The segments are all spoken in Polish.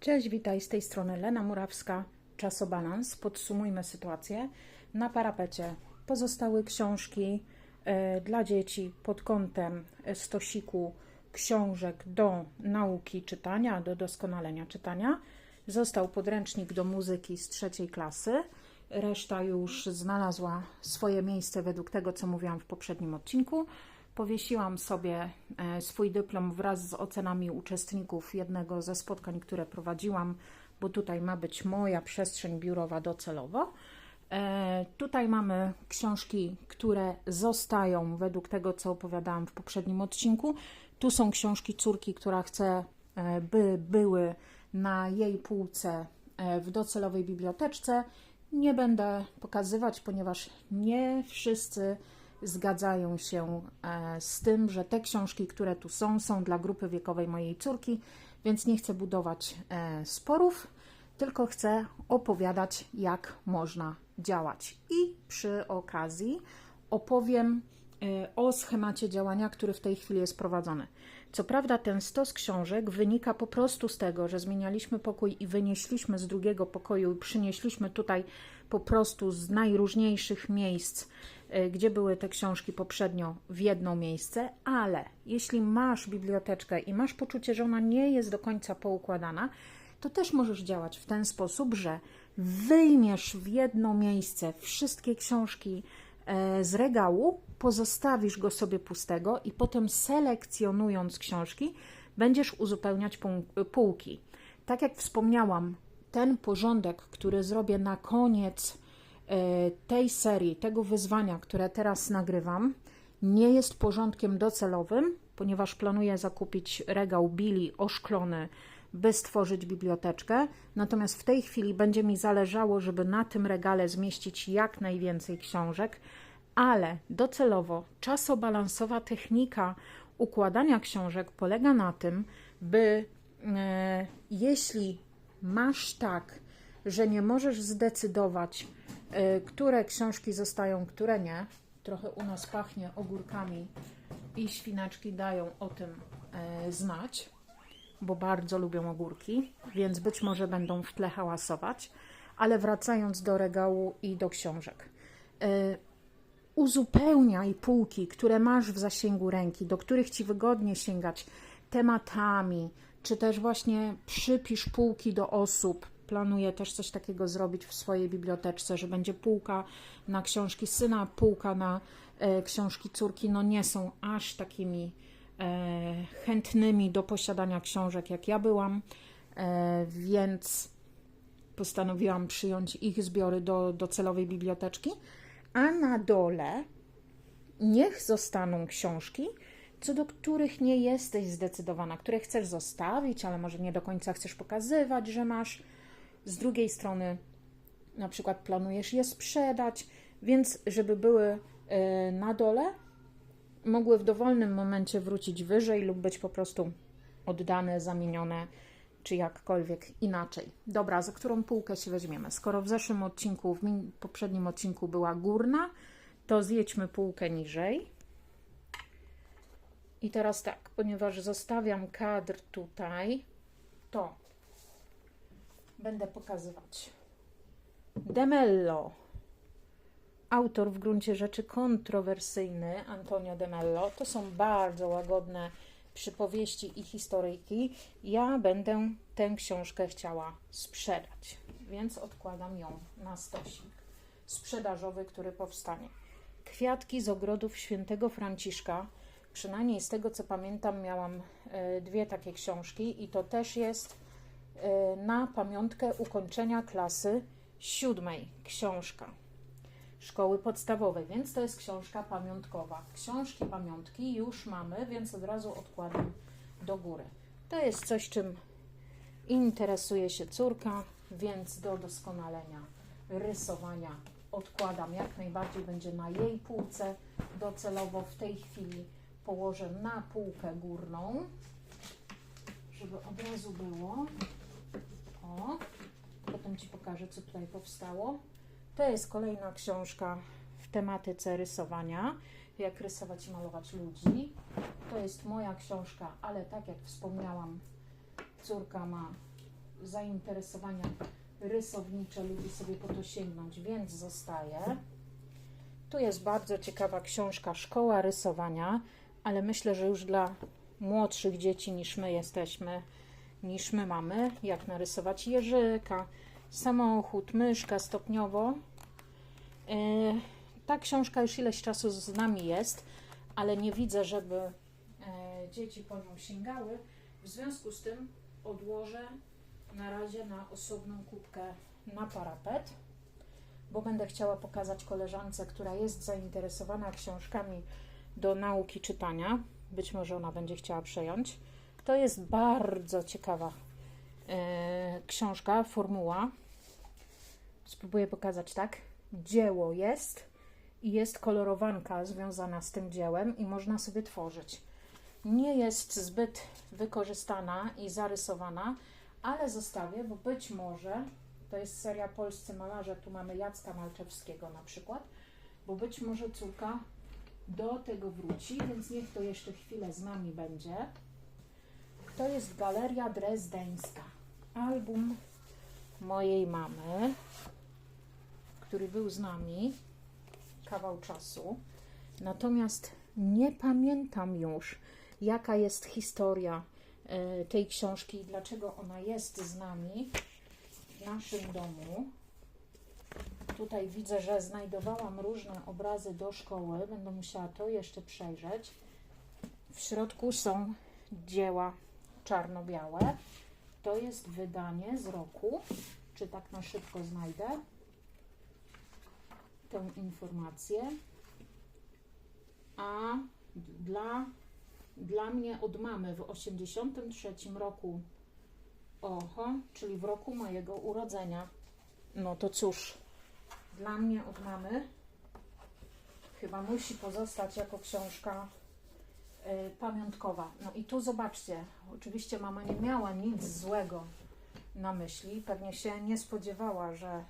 Cześć, witaj z tej strony Lena Murawska, Czasobalans. Podsumujmy sytuację. Na parapecie pozostały książki e, dla dzieci pod kątem e, stosiku książek do nauki czytania, do doskonalenia czytania. Został podręcznik do muzyki z trzeciej klasy. Reszta już znalazła swoje miejsce według tego, co mówiłam w poprzednim odcinku. Powiesiłam sobie e, swój dyplom wraz z ocenami uczestników jednego ze spotkań, które prowadziłam, bo tutaj ma być moja przestrzeń biurowa docelowo. E, Tutaj mamy książki, które zostają według tego, co opowiadałam w poprzednim odcinku. Tu są książki córki, która chce, e, by były na jej półce w docelowej biblioteczce. Nie będę pokazywać, ponieważ nie wszyscy zgadzają się e, z tym, że te książki, które tu są, są dla grupy wiekowej mojej córki, więc nie chcę budować e, sporów, tylko chcę opowiadać, jak można działać. I przy okazji opowiem e, o schemacie działania, który w tej chwili jest prowadzony. Co prawda, ten stos książek wynika po prostu z tego, że zmienialiśmy pokój i wynieśliśmy z drugiego pokoju i przynieśliśmy tutaj po prostu z najróżniejszych miejsc, gdzie były te książki poprzednio, w jedno miejsce, ale jeśli masz biblioteczkę i masz poczucie, że ona nie jest do końca poukładana, to też możesz działać w ten sposób, że wyjmiesz w jedno miejsce wszystkie książki e, z regału, pozostawisz go sobie pustego i potem selekcjonując książki, będziesz uzupełniać pół- półki. Tak jak wspomniałam, ten porządek, który zrobię na koniec e, tej serii, tego wyzwania, które teraz nagrywam, nie jest porządkiem docelowym, ponieważ planuję zakupić regał Billy oszklony, by stworzyć biblioteczkę. Natomiast w tej chwili będzie mi zależało, żeby na tym regale zmieścić jak najwięcej książek, ale docelowo czasobalansowa technika układania książek polega na tym, by e, jeśli masz tak, że nie możesz zdecydować, e, które książki zostają, które nie, trochę u nas pachnie ogórkami i świnaczki dają o tym e, znać, bo bardzo lubią ogórki, więc być może będą w tle hałasować, ale wracając do regału i do książek. E, uzupełniaj półki, które masz w zasięgu ręki, do których ci wygodnie sięgać tematami, czy też właśnie przypisz półki do osób. Planuję też coś takiego zrobić w swojej biblioteczce, że będzie półka na książki syna, półka na e, książki córki. No nie są aż takimi e, chętnymi do posiadania książek, jak ja byłam, e, więc postanowiłam przyjąć ich zbiory do docelowej biblioteczki, a na dole niech zostaną książki, co do których nie jesteś zdecydowana, które chcesz zostawić, ale może nie do końca chcesz pokazywać, że masz. Z drugiej strony, na przykład planujesz je sprzedać, więc żeby były e, na dole, mogły w dowolnym momencie wrócić wyżej lub być po prostu oddane, zamienione, czy jakkolwiek inaczej. Dobra, za którą półkę się weźmiemy? Skoro w zeszłym odcinku, w poprzednim odcinku była górna, to zjedźmy półkę niżej. I teraz tak, ponieważ zostawiam kadr tutaj, to będę pokazywać Demello. Autor w gruncie rzeczy kontrowersyjny, Antonio Demello. To są bardzo łagodne przypowieści i historyjki. Ja będę tę książkę chciała sprzedać, więc odkładam ją na stosik sprzedażowy, który powstanie. Kwiatki z ogrodów świętego Franciszka. Przynajmniej z tego co pamiętam, miałam e, dwie takie książki, i to też jest na pamiątkę ukończenia klasy siódmej książka szkoły podstawowej, więc to jest książka pamiątkowa. Książki pamiątki już mamy, więc od razu odkładam do góry. To jest coś, czym interesuje się córka, więc do doskonalenia rysowania odkładam jak najbardziej będzie na jej półce. Docelowo w tej chwili położę na półkę górną, żeby od razu było. O, potem Ci pokażę, co tutaj powstało. To jest kolejna książka w tematyce rysowania, jak rysować i malować ludzi. To jest moja książka, ale tak jak wspomniałam, córka ma zainteresowania rysownicze, lubi sobie po to sięgnąć, więc zostaje. Tu jest bardzo ciekawa książka Szkoła Rysowania, ale myślę, że już dla młodszych dzieci niż my jesteśmy, niż my mamy, jak narysować jeżyka, samochód, myszka stopniowo. E, Ta książka już ileś czasu z nami jest, ale nie widzę, żeby e, dzieci po nią sięgały. W związku z tym odłożę na razie na osobną kubkę na parapet, bo będę chciała pokazać koleżance, która jest zainteresowana książkami do nauki czytania. Być może ona będzie chciała przejąć. To jest bardzo ciekawa e, książka, formuła. Spróbuję pokazać tak. Dzieło jest i jest kolorowanka związana z tym dziełem i można sobie tworzyć. Nie jest zbyt wykorzystana i zarysowana, ale zostawię, bo być może to jest seria Polscy Malarze, tu mamy Jacka Malczewskiego na przykład, bo być może córka do tego wróci, więc niech to jeszcze chwilę z nami będzie. To jest Galeria Drezdeńska. Album mojej mamy, który był z nami kawał czasu. Natomiast nie pamiętam już, jaka jest historia e, tej książki i dlaczego ona jest z nami w naszym domu. Tutaj widzę, że znajdowałam różne obrazy do szkoły. Będę musiała to jeszcze przejrzeć. W środku są dzieła czarno-białe. To jest wydanie z roku. Czy tak na szybko znajdę tę informację? A dla, dla mnie od mamy w 83 roku, oho, czyli w roku mojego urodzenia. No to cóż, dla mnie od mamy chyba musi pozostać jako książka pamiątkowa. No i tu zobaczcie, oczywiście mama nie miała nic złego na myśli, pewnie się nie spodziewała, że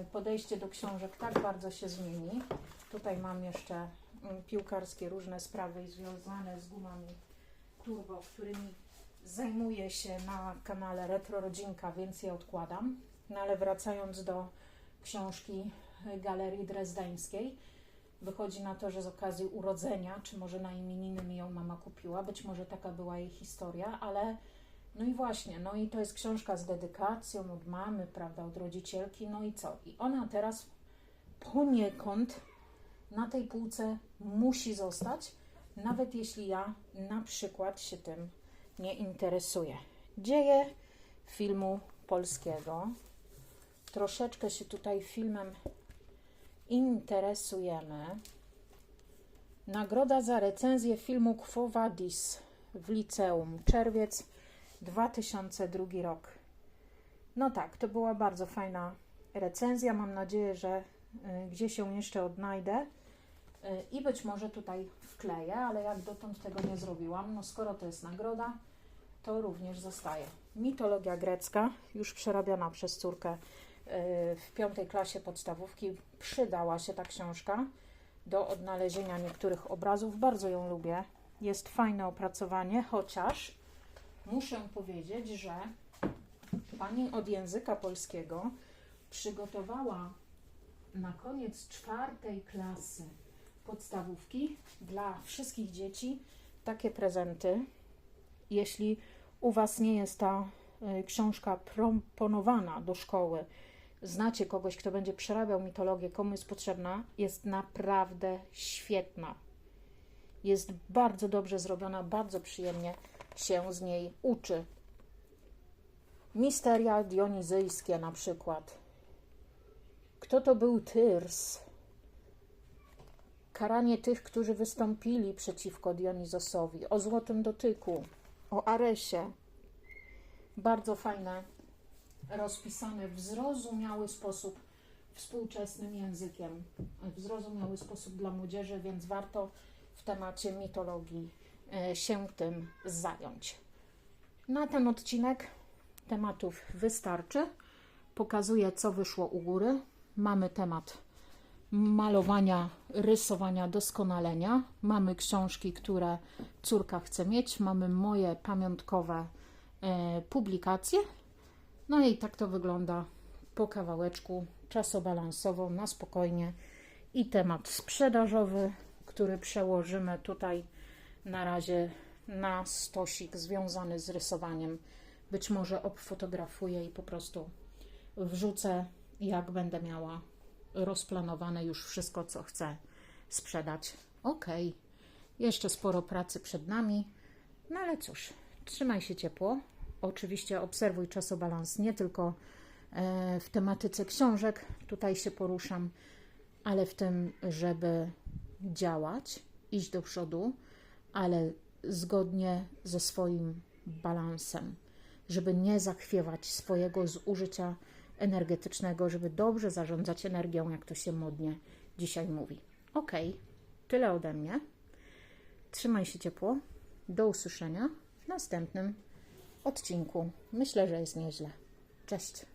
y, podejście do książek tak bardzo się zmieni. Tutaj mam jeszcze mm, piłkarskie różne sprawy związane z gumami turbo, którymi zajmuję się na kanale Retro Rodzinka, więc je odkładam. No ale wracając do książki Galerii Drezdeńskiej, wychodzi na to, że z okazji urodzenia, czy może na imieniny mi ją mama kupiła, być może taka była jej historia, ale no i właśnie, no i to jest książka z dedykacją od mamy, prawda, od rodzicielki, no i co? I ona teraz poniekąd na tej półce musi zostać, nawet jeśli ja na przykład się tym nie interesuję. Dzieje filmu polskiego. Troszeczkę się tutaj filmem interesujemy. Nagroda za recenzję filmu Quo Vadis w liceum. Czerwiec 2002 rok. No tak, to była bardzo fajna recenzja. Mam nadzieję, że y, gdzieś ją jeszcze odnajdę y, i być może tutaj wkleję, ale jak dotąd tego nie zrobiłam, no skoro to jest nagroda, to również zostaje. Mitologia grecka, już przerabiana przez córkę w piątej klasie podstawówki, przydała się ta książka do odnalezienia niektórych obrazów. Bardzo ją lubię. Jest fajne opracowanie, chociaż muszę powiedzieć, że pani od języka polskiego przygotowała na koniec czwartej klasy podstawówki dla wszystkich dzieci takie prezenty. Jeśli u Was nie jest ta y, książka proponowana do szkoły, znacie kogoś, kto będzie przerabiał mitologię, komu jest potrzebna, jest naprawdę świetna. Jest bardzo dobrze zrobiona, bardzo przyjemnie się z niej uczy. Misteria dionizyjskie na przykład. Kto to był Tyrs? Karanie tych, którzy wystąpili przeciwko Dionizosowi. O złotym dotyku. O Aresie. Bardzo fajne, rozpisane w zrozumiały sposób, współczesnym językiem, w zrozumiały sposób dla młodzieży, więc warto w temacie mitologii e, się tym zająć. Na ten odcinek tematów wystarczy. Pokazuję, co wyszło u góry. Mamy temat malowania, rysowania, doskonalenia. Mamy książki, które córka chce mieć. Mamy moje pamiątkowe e, publikacje. No i tak to wygląda po kawałeczku, czasobalansowo, na spokojnie. I temat sprzedażowy, który przełożymy tutaj na razie na stosik związany z rysowaniem. Być może obfotografuję i po prostu wrzucę, jak będę miała rozplanowane już wszystko, co chcę sprzedać. Ok, jeszcze sporo pracy przed nami, no ale cóż, trzymaj się ciepło. Oczywiście obserwuj czasobalans nie tylko e, w tematyce książek, tutaj się poruszam, ale w tym, żeby działać, iść do przodu, ale zgodnie ze swoim balansem, żeby nie zachwiewać swojego zużycia energetycznego, żeby dobrze zarządzać energią, jak to się modnie dzisiaj mówi. Ok, tyle ode mnie. Trzymaj się ciepło. Do usłyszenia w następnym odcinku. Myślę, że jest nieźle. Cześć.